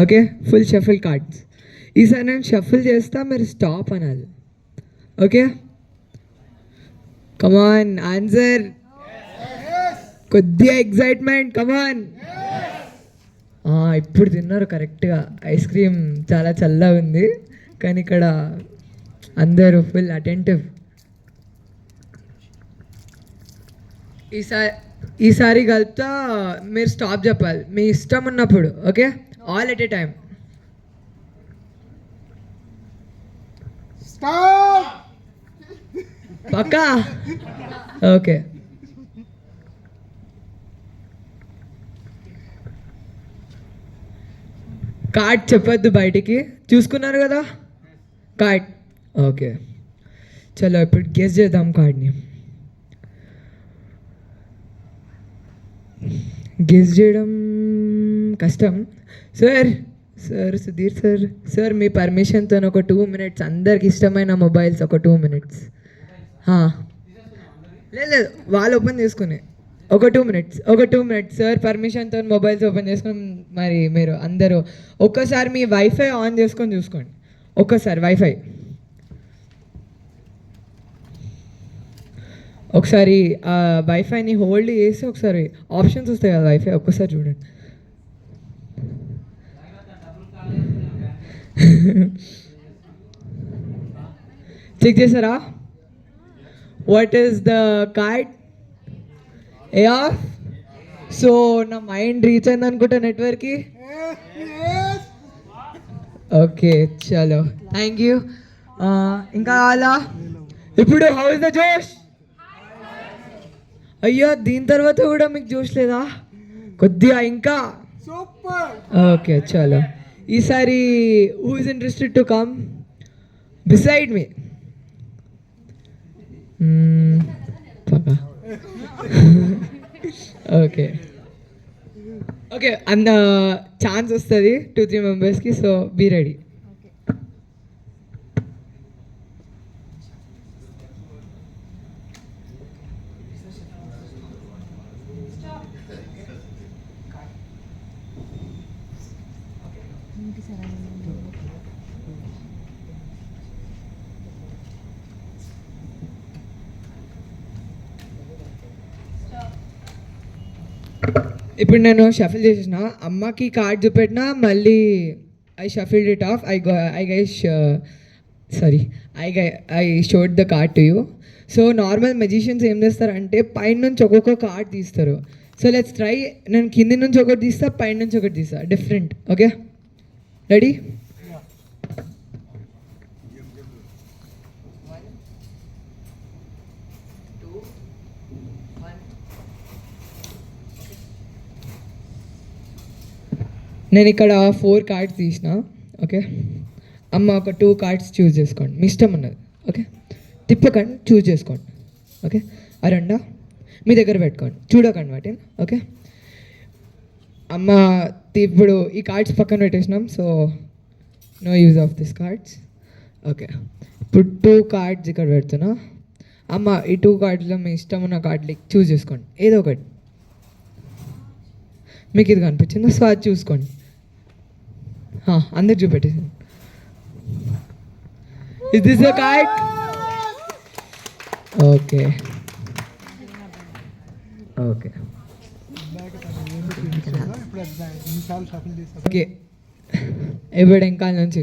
Okay? Full shuffle cards ఈసారి నేను shuffle చేస్తా మీరు స్టాప్ అనాలి. ఓకే? కమాన్ ఆన్సర్ కొద్దిగా ఎగ్జైట్మెంట్ కమాన్ ఇప్పుడు తిన్నారు కరెక్ట్గా ఐస్ క్రీమ్ చాలా చల్లగా ఉంది కానీ ఇక్కడ అందరూ ఫుల్ అటెంటివ్ ఈసారి ఈసారి కలుపుతా మీరు స్టాప్ చెప్పాలి. మీ ఇష్టం ఉన్నప్పుడు okay all at a time Pakka? Okay card చెప్పొద్దు బయటికి. చూసుకున్నారు కదా? కార్డ్ ఓకే చలో ఇప్పుడు గెస్ చేద్దాం కార్డ్ని గెస్ చేయడం కష్టం. Sir sir Sudheer sir sir మీ పర్మిషన్తో ఒక టూ మినిట్స్ అందరికి ఇష్టమైన మొబైల్స్ ఒక టూ మినిట్స్ లేదు లేదు వాళ్ళు ఓపెన్ చేసుకుని. ఒక టూ మినిట్స్ ఒక టూ మినిట్స్ సార్ పర్మిషన్తో మొబైల్స్ ఓపెన్ చేసుకుని మరి మీరు అందరూ ఒక్కసారి మీ వైఫై ఆన్ చేసుకొని చూసుకోండి. ఒక్కసారి వైఫై ఒకసారి ఆ వైఫైని హోల్డ్ చేసి ఒకసారి ఆప్షన్స్ వస్తాయి కదా వైఫై ఒక్కసారి చూడండి. చెక్ చేశారా? What is the card a of so నా మైండ్ రీచ్ అయింది అనుకుంటా నెట్వర్క్కి ఓకే చలో. థ్యాంక్ యూ ఇంకా అలా ఇప్పుడు హౌ ఇస్ ద జోష్ అయ్యో దీని తర్వాత కూడా మీకు జోష్ లేదా? కొద్దిగా ఇంకా? సూపర్. ఓకే చలో. ఈసారి who is interested to come beside me okay. Okay అంత ఛాన్స్ వస్తుంది టూ త్రీ మెంబర్స్కి సో బీ రెడీ ఇప్పుడు నేను షఫిల్ చేసిన అమ్మకి కార్డ్ చూపెట్టినా మళ్ళీ I shuffled it off I I guys sorry I guy I showed the card to you so normal magicians ఏం చేస్తారంటే పైన నుంచి ఒక్కొక్క కార్డ్ తీస్తారు. సో లెట్స్ ట్రై నేను కింది నుంచి ఒకటి తీస్తా పైన నుంచి ఒకటి తీస్తా. డిఫరెంట్ ఓకే రెడీ నేను ఇక్కడ ఫోర్ కార్డ్స్ తీసిన ఓకే అమ్మ ఒక టూ కార్డ్స్ చూస్ చేసుకోండి. మీ ఇష్టం ఉన్నది ఓకే తిప్పకండి చూస్ చేసుకోండి ఓకే ఆ రెండా మీ దగ్గర పెట్టుకోండి. చూడకండి వాటిని ఓకే అమ్మ ఇప్పుడు ఈ కార్డ్స్ పక్కన పెట్టేసినాం so no use of this cards okay ఇప్పుడు టూ కార్డ్స్ ఇక్కడ పెడుతున్నా. అమ్మ ఈ టూ కార్డ్స్లో మీ ఇష్టం ఉన్న కార్డ్లు చూస్ చేసుకోండి. ఏదో ఒకటి. మీకు ఇది కనిపించిందో? సో అది చూసుకోండి. అందరు చూపెట్టేసి is this the card okay okay okay ఇప్పుడు ఇంకా నుంచి?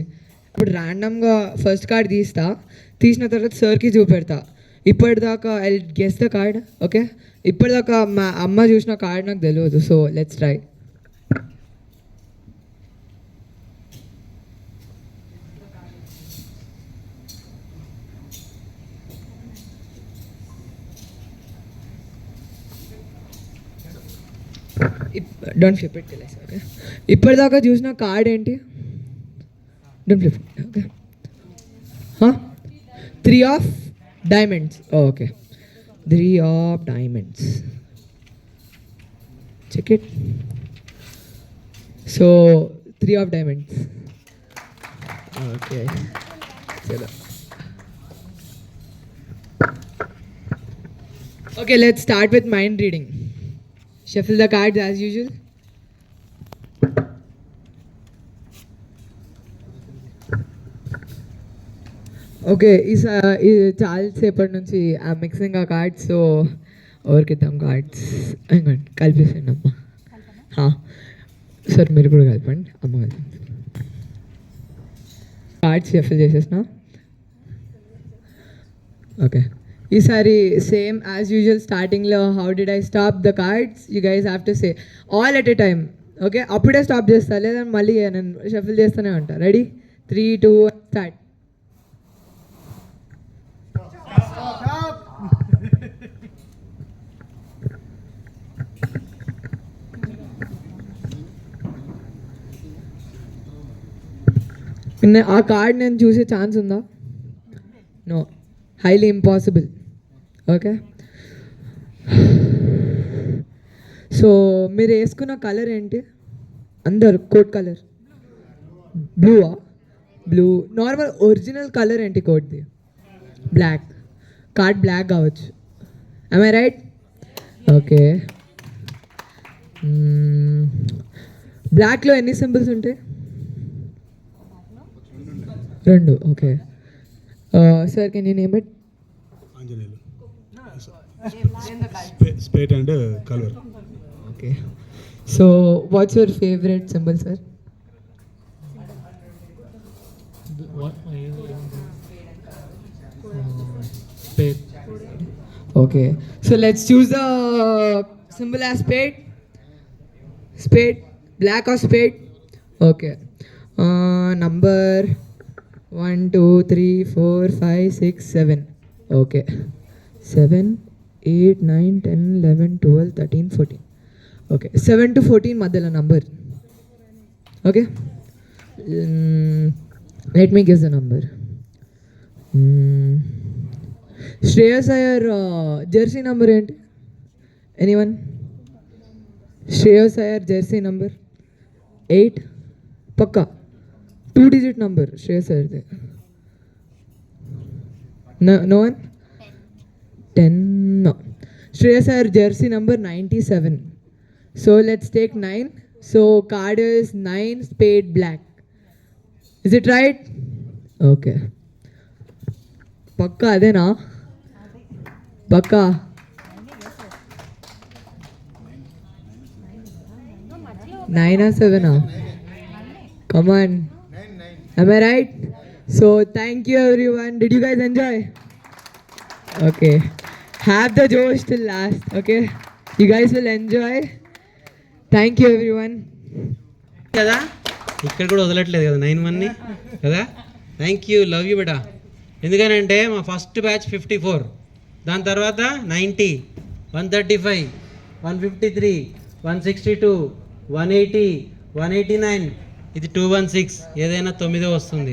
ఇప్పుడు ర్యాండమ్గా ఫస్ట్ కార్డ్ తీస్తా. తీసిన తర్వాత సార్కి చూపెడతా. ఇప్పటిదాకా I guess the card okay ఇప్పటిదాకా మా అమ్మ చూసిన కార్డ్ నాకు తెలియదు so let's try don't flip it తెలియదు ఓకే ఇప్పటిదాకా చూసిన కార్డ్ ఏంటి don't flip okay three of diamonds okay three of diamonds check it so three of diamonds okay చలో okay let's start with mind reading Shuffle the cards as usual. Okay, is uh, Charles ఎప్పటి నుంచి I mixing ఆ cards so ఎవరికి ఇద్దాం cards ఇంకోండి కలిపేసండి అమ్మ sir మీరు కూడా కలపండి అమ్మ కలిపి కార్డ్స్ షఫిల్ చేసేసిన ఓకే ఈసారి సేమ్ యాజ్ యూజువల్ స్టార్టింగ్లో how did I stop the cards you guys have to say all at a time okay అప్పుడే స్టాప్ చేస్తా లేదా మళ్ళీ నేను షఫల్ చేస్తూనే ఉంటా రెడీ త్రీ టూ స్టార్ట్ ఆ కార్డ్ నేను చూసే ఛాన్స్ ఉందా no highly impossible okay so మీరు వేసుకున్న కలర్ ఏంటి? అందరు కోట్ కలర్ బ్లూవా బ్లూ నార్మల్ ఒరిజినల్ కలర్ ఏంటి కోట్ది బ్లాక్ కార్డ్ బ్లాక్ కావచ్చు. ఐ రైట్ ఓకే బ్లాక్లో ఎన్ని సింబల్స్ ఉంటాయి? రెండు. Okay sir can you name it Anjaneyulu. spade and clover okay so what's your favourite symbol sir okay so let's choose the symbol as spade spade black or spade okay number one two three four five six seven okay seven 8, 9, 10, 11, 12, 13, 14. Okay, 7 to 14 madhala number. Okay? Hmm, let me guess the number. Mm. Shreyas Iyer, uh, jersey number and anyone? Shreyas Iyer, jersey number? 8? Paka. Two digit number, Shreyas Iyer. No, no one? 10. Shreyas her jersey number 97. So let's take 9. So card is 9 spade black. Is it right? Okay. Pakka adena? Pakka. Nine or seven? Come on. Am I right? So thank you everyone. Did you guys enjoy? Okay. Have the josh till last okay? You guys will enjoy. Thank you everyone. కదా? ఇక్కడ కూడా వదలట్లేదు కదా nine వన్ని కదా? Thank you love you బేటా ఎందుకనంటే మా first batch fifty four దాని తర్వాత ninety one thirty five one fifty three one sixty two one eighty one eighty nine ఇది టూ వన్ సిక్స్ ఏదైనా తొమ్మిదో వస్తుంది.